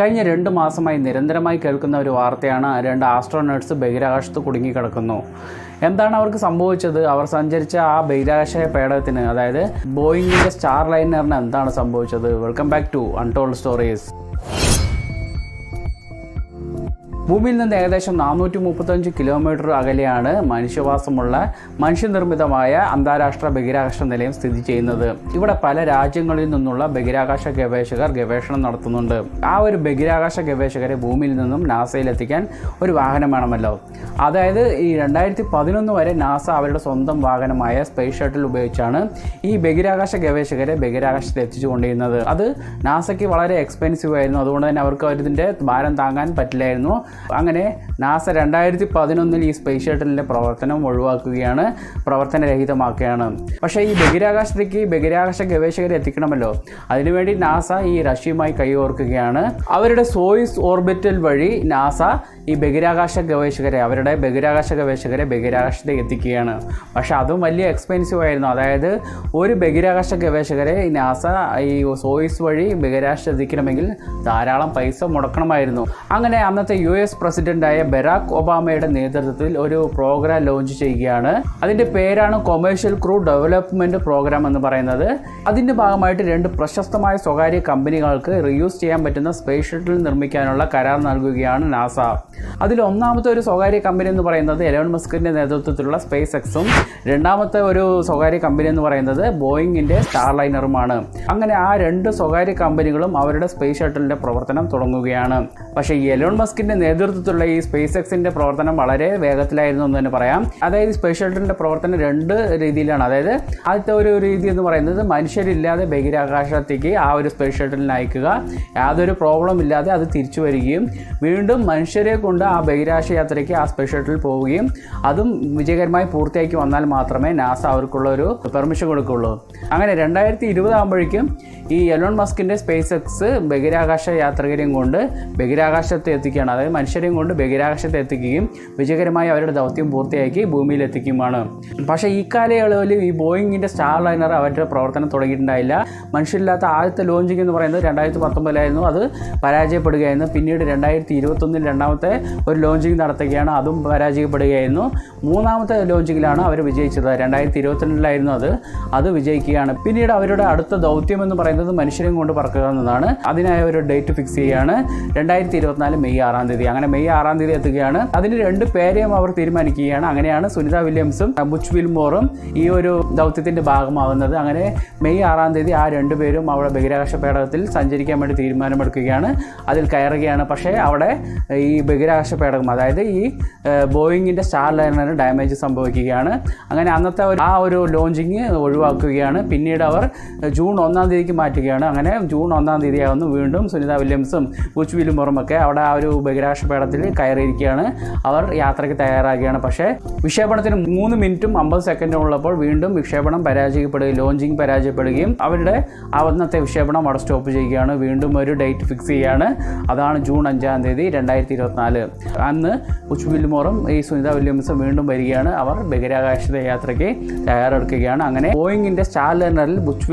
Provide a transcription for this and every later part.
കഴിഞ്ഞ രണ്ട് മാസമായി നിരന്തരമായി കേൾക്കുന്ന ഒരു വാർത്തയാണ് രണ്ട് ആസ്ട്രോനേഴ്സ് ബഹിരാകാശത്ത് കുടുങ്ങിക്കിടക്കുന്നു. എന്താണ് അവർക്ക് സംഭവിച്ചത്? അവർ സഞ്ചരിച്ച ആ ബഹിരാകാശ പേടകത്തിന് അതായത് ബോയിങ്ങിന്റെ സ്റ്റാർ ലൈനറിന് എന്താണ് സംഭവിച്ചത്? Welcome back to untold stories ഭൂമിയിൽ നിന്ന് ഏകദേശം നാനൂറ്റി മുപ്പത്തഞ്ച് കിലോമീറ്റർ അകലെയാണ് മനുഷ്യവാസമുള്ള മനുഷ്യനിർമ്മിതമായ അന്താരാഷ്ട്ര ബഹിരാകാശ നിലയം സ്ഥിതി ചെയ്യുന്നത്. ഇവിടെ പല രാജ്യങ്ങളിൽ നിന്നുള്ള ബഹിരാകാശ ഗവേഷകർ ഗവേഷണം നടത്തുന്നുണ്ട്. ആ ഒരു ബഹിരാകാശ ഗവേഷകരെ ഭൂമിയിൽ നിന്നും നാസയിലെത്തിക്കാൻ ഒരു വാഹനം വേണമല്ലോ. അതായത് ഈ രണ്ടായിരത്തി പതിനൊന്ന് വരെ നാസ അവരുടെ സ്വന്തം വാഹനമായ സ്പേസ് ഷട്ടിൽ ഉപയോഗിച്ചാണ് ഈ ബഹിരാകാശ ഗവേഷകരെ ബഹിരാകാശത്ത് എത്തിച്ചുകൊണ്ടിരുന്നത്. അത് നാസയ്ക്ക് വളരെ എക്സ്പെൻസീവ് ആയിരുന്നു. അതുകൊണ്ട് തന്നെ അവർക്ക് അവരിതിന്റെ ഭാരം താങ്ങാൻ പറ്റില്ലായിരുന്നു. അങ്ങനെ നാസ രണ്ടായിരത്തി പതിനൊന്നിൽ ഈ സ്പേസ് ഷട്ടിലിന്റെ പ്രവർത്തനം ഒഴിവാക്കുകയാണ് പ്രവർത്തനരഹിതമാക്കുകയാണ്. പക്ഷേ ഈ ബഹിരാകാശത്തേക്ക് ബഹിരാകാശ ഗവേഷകരെ എത്തിക്കണമല്ലോ. അതിനുവേണ്ടി നാസ ഈ റഷ്യയുമായി കൈകോർക്കുകയാണ്. അവരുടെ സോയിസ് ഓർബിറ്റൽ വഴി നാസ ഈ ബഹിരാകാശ ഗവേഷകരെ അവരുടെ ബഹിരാകാശ ഗവേഷകരെ ബഹിരാകാശത്തെ എത്തിക്കുകയാണ്. പക്ഷെ അതും വലിയ എക്സ്പെൻസീവ് ആയിരുന്നു. അതായത് ഒരു ബഹിരാകാശ ഗവേഷകരെ ഈ നാസ ഈ സോയിസ് വഴി ബഹിരാകാശത്ത് എത്തിക്കണമെങ്കിൽ ധാരാളം പൈസ മുടക്കണമായിരുന്നു. അങ്ങനെ അന്നത്തെ യു എസ് പ്രസിഡന്റായ ബരാക് ഒബാമയുടെ നേതൃത്വത്തിൽ ഒരു പ്രോഗ്രാം ലോഞ്ച് ചെയ്യുകയാണ്. അതിന്റെ പേരാണ് കൊമേഴ്ഷ്യൽ ക്രൂ ഡെവലപ്മെന്റ് പ്രോഗ്രാം എന്ന് പറയുന്നത്. അതിന്റെ ഭാഗമായിട്ട് രണ്ട് പ്രശസ്തമായ സ്വകാര്യ കമ്പനികൾക്ക് റീയൂസ് ചെയ്യാൻ പറ്റുന്ന സ്പേസ് ഷട്ടിൽ നിർമ്മിക്കാനുള്ള കരാർ നൽകുകയാണ് നാസ. അതിൽ ഒന്നാമത്തെ ഒരു സ്വകാര്യ കമ്പനി എന്ന് പറയുന്നത് എലോൺ മസ്കിന്റെ നേതൃത്വത്തിലുള്ള സ്പേസ് എക്സും രണ്ടാമത്തെ ഒരു സ്വകാര്യ കമ്പനി എന്ന് പറയുന്നത് ബോയിങ്ങിന്റെ സ്റ്റാർലൈനറുമാണ്. അങ്ങനെ ആ രണ്ട് സ്വകാര്യ കമ്പനികളും അവരുടെ സ്പേസ് ഷട്ടിലിന്റെ പ്രവർത്തനം തുടങ്ങുകയാണ്. പക്ഷേ എലോൺ മസ്കിന്റെ നേതൃത്വത്തിലുള്ള ഈ സ്പേസ് എക്സിന്റെ പ്രവർത്തനം വളരെ വേഗത്തിലായിരുന്നു എന്ന് തന്നെ പറയാം. അതായത് സ്പേസ് ഷട്ടിലിന്റെ പ്രവർത്തനം രണ്ട് രീതിയിലാണ്. അതായത് ആദ്യത്തെ ഒരു രീതി എന്ന് പറയുന്നത് മനുഷ്യരില്ലാതെ ബഹിരാകാശത്തേക്ക് ആ ഒരു സ്പേസ് ഷട്ടിലിന് അയക്കുക. യാതൊരു പ്രോബ്ലം ഇല്ലാതെ അത് തിരിച്ചു വരികയും വീണ്ടും മനുഷ്യരെ കൊണ്ട് ആ ബഹിരാശ യാത്രയ്ക്ക് ആ സ്പേസ് ഷട്ടിൽ പോവുകയും അതും വിജയകരമായി പൂർത്തിയാക്കി വന്നാൽ മാത്രമേ നാസ അവർക്കുള്ള ഒരു പെർമിഷൻ കൊടുക്കുകയുള്ളൂ. അങ്ങനെ രണ്ടായിരത്തി ഇരുപതാകുമ്പോഴേക്കും ഈ എലോൺ മസ്കിന്റെ സ്പേസ് എക്സ് ബഹിരാകാശ യാത്രികരെയും കൊണ്ട് ബഹിരാകാശത്ത് എത്തിക്കുകയാണ്. അതായത് മനുഷ്യരെയും കൊണ്ട് ബഹിരാകാശത്ത് എത്തിക്കുകയും വിജയകരമായി അവരുടെ ദൗത്യം പൂർത്തിയാക്കി ഭൂമിയിൽ എത്തിക്കുകയുമാണ്. പക്ഷേ ഈ കാലയളവിൽ ഈ ബോയിങ്ങിന്റെ സ്റ്റാർ ലൈനർ അവരുടെ പ്രവർത്തനം തുടങ്ങിയിട്ടുണ്ടായില്ല. മനുഷ്യരില്ലാത്ത ആദ്യത്തെ ലോഞ്ചിങ് എന്ന് പറയുന്നത് രണ്ടായിരത്തി പത്തൊമ്പതിലായിരുന്നു. അത് പരാജയപ്പെടുകയായിരുന്നു. പിന്നീട് രണ്ടായിരത്തി ഇരുപത്തൊന്നിൽ രണ്ടാമത്തെ ഒരു ലോഞ്ചിങ് നടത്തുകയാണ്. അതും പരാജയപ്പെടുകയായിരുന്നു. മൂന്നാമത്തെ ലോഞ്ചിങ്ങിലാണ് അവർ വിജയിച്ചത്. രണ്ടായിരത്തി ഇരുപത്തിരണ്ടിലായിരുന്നു അത്. അത് വിജയിക്കുകയാണ്. പിന്നീട് അവരുടെ അടുത്ത ദൗത്യം എന്ന് പറയുന്നത് മനുഷ്യരെയും കൊണ്ട് പറക്കുക എന്നതാണ്. അതിനായി ഒരു ഡേറ്റ് ഫിക്സ് ചെയ്യുകയാണ് രണ്ടായിരത്തി ഇരുപത്തിനാല് മെയ് ആറാം തീയതി. അങ്ങനെ മെയ് ആറാം തീയതി എത്തുകയാണ്. അതിന് രണ്ട് പേരെയും അവർ തീരുമാനിക്കുകയാണ്. അങ്ങനെയാണ് സുനിത വില്യംസും ബുച്ച് വിൽമോറും ഈ ഒരു ദൗത്യത്തിന്റെ ഭാഗമാകുന്നത് അങ്ങനെ മെയ് ആറാം തീയതി ആ രണ്ടുപേരും അവിടെ ബഹിരാകാശ പേടകത്തിൽ സഞ്ചരിക്കാൻ വേണ്ടി തീരുമാനമെടുക്കുകയാണ്. അതിൽ കയറുകയാണ്. പക്ഷേ അവിടെ ഈ ബഹിരാകാശ പേടകം അതായത് ഈ ബോയിങ്ങിന്റെ സ്റ്റാർ ലൈനറിന് ഡാമേജ് സംഭവിക്കുകയാണ്. അങ്ങനെ അന്നത്തെ ഒരു ആ ഒരു ലോഞ്ചിങ് ഒഴിവാക്കുകയാണ്. പിന്നീട് അവർ ജൂൺ ഒന്നാം തീയതിക്ക് മാറ്റുകയാണ്. അങ്ങനെ ജൂൺ ഒന്നാം തീയതി ആവുന്നു. വീണ്ടും സുനിത വില്യംസും ബുച്ച് വില്ലുമോറും അവിടെ ആ ഒരു ബഹിരാകാശ പേടത്തിൽ കയറിയിരിക്കുകയാണ്. അവർ യാത്രയ്ക്ക് തയ്യാറാകുകയാണ്. പക്ഷേ വിക്ഷേപണത്തിന് മൂന്ന് മിനിറ്റും അമ്പത് സെക്കൻഡും ഉള്ളപ്പോൾ വീണ്ടും വിക്ഷേപണം പരാജയപ്പെടുകയും ലോഞ്ചിങ് പരാജയപ്പെടുകയും അവരുടെ അന്നത്തെ വിക്ഷേപണം അവിടെ സ്റ്റോപ്പ് ചെയ്യുകയാണ്. വീണ്ടും ഒരു ഡേറ്റ് ഫിക്സ് ചെയ്യുകയാണ് അതാണ് ജൂൺ അഞ്ചാം തീയതി രണ്ടായിരത്തി ഇരുപത്തിനാല്. അന്ന് ഉച്ചുവില്ലുമോറും ഈ സുനിത വില്യംസും വീണ്ടും വരികയാണ്. അവർ ബഹിരാകാശ യാത്രയ്ക്ക് തയ്യാറെടുക്കുകയാണ്. അങ്ങനെ ബോയിങ്ങിന്റെ സ്റ്റാർ ലൈനറിൽ ബുച്ച്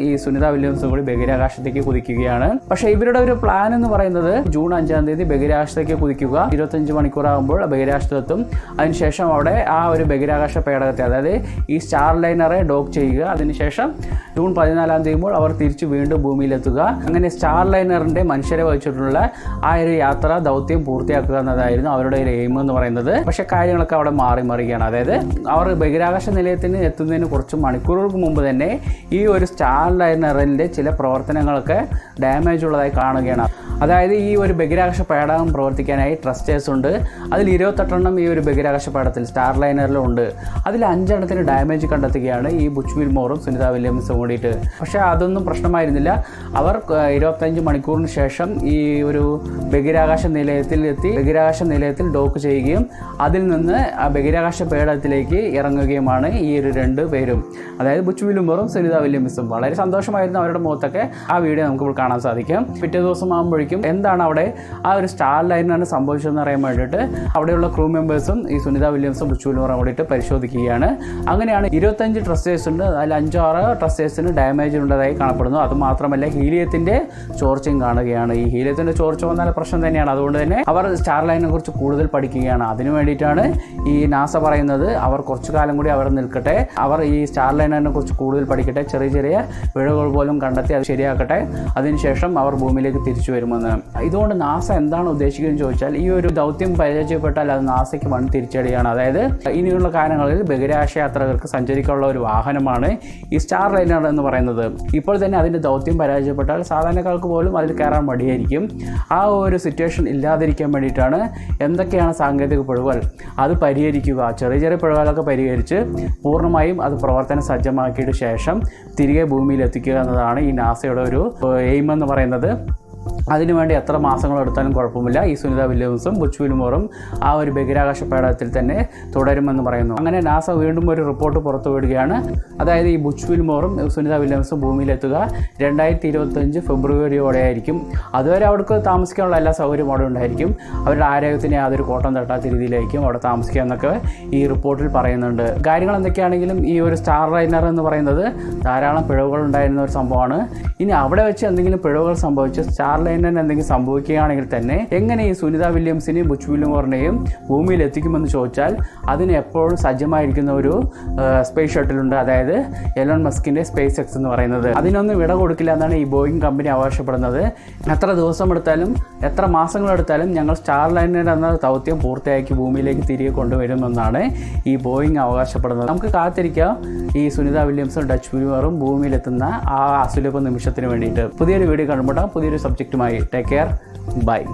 ഈ സുനിത വില്യംസും കൂടി ബഹിരാകാശത്തേക്ക് കുതിക്കുകയാണ്. പക്ഷേ ഇവരുടെ ഒരു പ്ലാൻ എന്ന് പറയുന്നത് ജൂൺ അഞ്ചാം തീയതി ബഹിരാകാശത്തേക്ക് കുതിക്കുക. ഇരുപത്തഞ്ച് മണിക്കൂറാകുമ്പോൾ ബഹിരാകാശത്തെത്തും. അതിനുശേഷം അവിടെ ആ ഒരു ബഹിരാകാശ പേടകത്തെ അതായത് ഈ സ്റ്റാർ ലൈനറെ ഡോക്ക് ചെയ്യുക. അതിനുശേഷം ജൂൺ പതിനാലാം തീയതിമ്പോൾ അവർ തിരിച്ചു വീണ്ടും ഭൂമിയിലെത്തുക. അങ്ങനെ സ്റ്റാർ ലൈനറിന്റെ മനുഷ്യരെ വഹിച്ചിട്ടുള്ള ആ ഒരു യാത്ര ദൗത്യം പൂർത്തിയാക്കുക എന്നതായിരുന്നു അവരുടെ ഒരു എയിം എന്ന് പറയുന്നത്. പക്ഷേ കാര്യങ്ങളൊക്കെ അവിടെ മാറി മറിയുകയാണ്. അതായത് അവർ ബഹിരാകാശ നിലയത്തിന് എത്തുന്നതിന് കുറച്ച് മണിക്കൂറുകൾക്ക് മുമ്പ് തന്നെ ഈ ഒരു സ്റ്റാർ ലൈനറിന്റെ ചില പ്രവർത്തനങ്ങളൊക്കെ ഡാമേജ് ഉള്ളതായി കാണുകയാണ്. അതായത് ഈ ഒരു ബഹിരാകാശ പേടകം പ്രവർത്തിക്കാനായി ട്രസ്റ്റേഴ്സ് ഉണ്ട്. അതിൽ ഇരുപത്തെട്ടെണ്ണം ഈ ഒരു ബഹിരാകാശ പേടത്തിൽ സ്റ്റാർ ലൈനറിലും ഉണ്ട്. അതിൽ അഞ്ചെണ്ണത്തിന് ഡാമേജ് കണ്ടെത്തുകയാണ് ഈ ബുച്ച് മോറും സുനിത വില്യംസും കൂടിയിട്ട്. പക്ഷേ അതൊന്നും പ്രശ്നമായിരുന്നില്ല. അവർ ഇരുപത്തഞ്ച് മണിക്കൂറിന് ശേഷം ഈ ഒരു ബഹിരാകാശ നിലയത്തിൽ എത്തി ബഹിരാകാശ നിലയത്തിൽ ഡോക്ക് ചെയ്യുകയും അതിൽ നിന്ന് ആ ബഹിരാകാശ പേടകത്തിലേക്ക് ഇറങ്ങുകയുമാണ് ഈ ഒരു രണ്ട് പേരും. അതായത് ബുച്ച് വില്ലുമോറും സുനിത വില്യംസും വളരെ സന്തോഷമായിരുന്നു അവരുടെ മുഖത്തൊക്കെ. ആ വീഡിയോ നമുക്ക് ഇപ്പോൾ കാണാൻ സാധിക്കും. പിറ്റേ ദിവസം ആകുമ്പോഴേക്കും സംഭവിക്കും എന്താണ് അവിടെ ആ ഒരു സ്റ്റാർ ലൈനാണ് സംഭവിച്ചതെന്ന് അറിയാൻ വേണ്ടിയിട്ട് അവിടെയുള്ള ക്രൂ മെമ്പേഴ്സും ഈ സുനിത വില്യംസും ബുച്ചുവിലും കൂടിയിട്ട് പരിശോധിക്കുകയാണ്. അങ്ങനെയാണ് ഇരുപത്തഞ്ച് ട്രസ്റ്റേഴ്സ് ഉണ്ട്. അതിൽ അഞ്ചാറ് ട്രസ്റ്റേഴ്സിന് ഡാമേജ് ഉള്ളതായി കാണപ്പെടുന്നു. അതുമാത്രമല്ല ഹീലിയത്തിന്റെ ചോർച്ചയും കാണുകയാണ്. ഈ ഹീലിയത്തിന്റെ ചോർച്ച വന്നാൽ പ്രശ്നം തന്നെയാണ്. അതുകൊണ്ട് തന്നെ അവർ സ്റ്റാർ ലൈനിനെ കുറിച്ച് കൂടുതൽ പഠിക്കുകയാണ്. അതിനു വേണ്ടിയിട്ടാണ് ഈ നാസ പറയുന്നത്. അവർ കുറച്ചു കാലം കൂടി അവർ നിൽക്കട്ടെ. അവർ ഈ സ്റ്റാർ ലൈനറിനെ കുറിച്ച് കൂടുതൽ പഠിക്കട്ടെ. ചെറിയ ചെറിയ പിഴകൾ പോലും കണ്ടെത്തി അത് ശരിയാക്കട്ടെ. അതിനുശേഷം അവർ ഭൂമിയിലേക്ക് തിരിച്ചു വരുമെന്ന് ഇതുകൊണ്ട് നാസ എന്താണ് ഉദ്ദേശിക്കുന്നത് ചോദിച്ചാൽ ഈ ഒരു ദൗത്യം പരാജയപ്പെട്ടാൽ അത് നാസയ്ക്ക് വൺ തിരിച്ചടിയാണ്. അതായത് ഇനിയുള്ള കാലങ്ങളിൽ ബഹിരാശ യാത്രകർക്ക് സഞ്ചരിക്കാനുള്ള ഒരു വാഹനമാണ് ഈ സ്റ്റാർ ലൈനർ എന്ന് പറയുന്നത്. ഇപ്പോൾ തന്നെ അതിന്റെ ദൗത്യം പരാജയപ്പെട്ടാൽ സാധാരണക്കാർക്ക് പോലും അതിൽ കയറാൻ മടിയായിരിക്കും. ആ ഒരു സിറ്റുവേഷൻ ഇല്ലാതിരിക്കാൻ വേണ്ടിയിട്ടാണ് എന്തൊക്കെയാണ് സാങ്കേതിക പിഴവുകൾ അത് പരിഹരിക്കുക. ചെറിയ ചെറിയ പിഴവുകളൊക്കെ പരിഹരിച്ച് പൂർണമായും അത് പ്രവർത്തന സജ്ജമാക്കിയിട്ട് ശേഷം തിരികെ ഭൂമിയിൽ എത്തിക്കുക എന്നതാണ് ഈ നാസയുടെ ഒരു എയിം എന്ന് പറയുന്നത്. അതിനുവേണ്ടി എത്ര മാസങ്ങൾ എടുത്താലും കുഴപ്പമില്ല. ഈ സുനിത വില്യംസും ബുച്ച് ആ ഒരു ബഹിരാകാശ പേടകത്തിൽ തന്നെ തുടരുമെന്ന് പറയുന്നു. അങ്ങനെ നാസ വീണ്ടും ഒരു റിപ്പോർട്ട് പുറത്തുവിടുകയാണ് അതായത് ഈ ബുച്ച് സുനിത വില്യംസും ഭൂമിയിലെത്തുക രണ്ടായിരത്തി ഇരുപത്തഞ്ച് ഫെബ്രുവരിയോടെ ആയിരിക്കും അതുവരെ അവർക്ക് താമസിക്കാനുള്ള എല്ലാ സൗകര്യവും അവിടെ ഉണ്ടായിരിക്കും. അവരുടെ ആരോഗ്യത്തിന് യാതൊരു കോട്ടം തട്ടാത്ത രീതിയിലായിരിക്കും അവിടെ താമസിക്കുക എന്നൊക്കെ ഈ റിപ്പോർട്ടിൽ പറയുന്നുണ്ട്. കാര്യങ്ങൾ എന്തൊക്കെയാണെങ്കിലും ഈ ഒരു സ്റ്റാർ റൈനർ എന്ന് പറയുന്നത് ധാരാളം പിഴവുകൾ ഉണ്ടായിരുന്ന ഒരു സംഭവമാണ്. ഇനി അവിടെ വെച്ച് എന്തെങ്കിലും പിഴവുകൾ സംഭവിച്ച് സ്റ്റാർ ലൈനറിന് എന്തെങ്കിലും സംഭവിക്കുകയാണെങ്കിൽ തന്നെ എങ്ങനെ ഈ സുനിത വില്യംസിനെയും ബുച്ച് വില്യമോറിനെയും ഭൂമിയിൽ എത്തിക്കുമെന്ന് ചോദിച്ചാൽ അതിന് എപ്പോഴും സജ്ജമായിരിക്കുന്ന ഒരു സ്പേസ് ഷട്ടിലുണ്ട് അതായത് എലോൺ മസ്കിന്റെ സ്പേസ് എക്സ് എന്ന് പറയുന്നത്. അതിനൊന്നും വിട കൊടുക്കില്ല എന്നാണ് ഈ ബോയിങ് കമ്പനി അവകാശപ്പെടുന്നത്. എത്ര ദിവസം എടുത്താലും എത്ര മാസങ്ങളെടുത്താലും ഞങ്ങൾ സ്റ്റാർ ലൈനർ എന്ന ദൗത്യം പൂർത്തിയാക്കി ഭൂമിയിലേക്ക് തിരികെ കൊണ്ടുവരുമെന്നാണ് ഈ ബോയിങ് അവകാശപ്പെടുന്നത്. നമുക്ക് കാത്തിരിക്കാം ഈ സുനിത വില്യംസും ഡച്ച് വ്യൂവറും ഭൂമിയിലെത്തുന്ന ആ അസുലഭ നിമിഷത്തിന് വേണ്ടിയിട്ട്. പുതിയൊരു വീഡിയോ കണ്ടുമുട്ടാം പുതിയൊരു സബ്ജക്റ്റുമായി take care. Bye.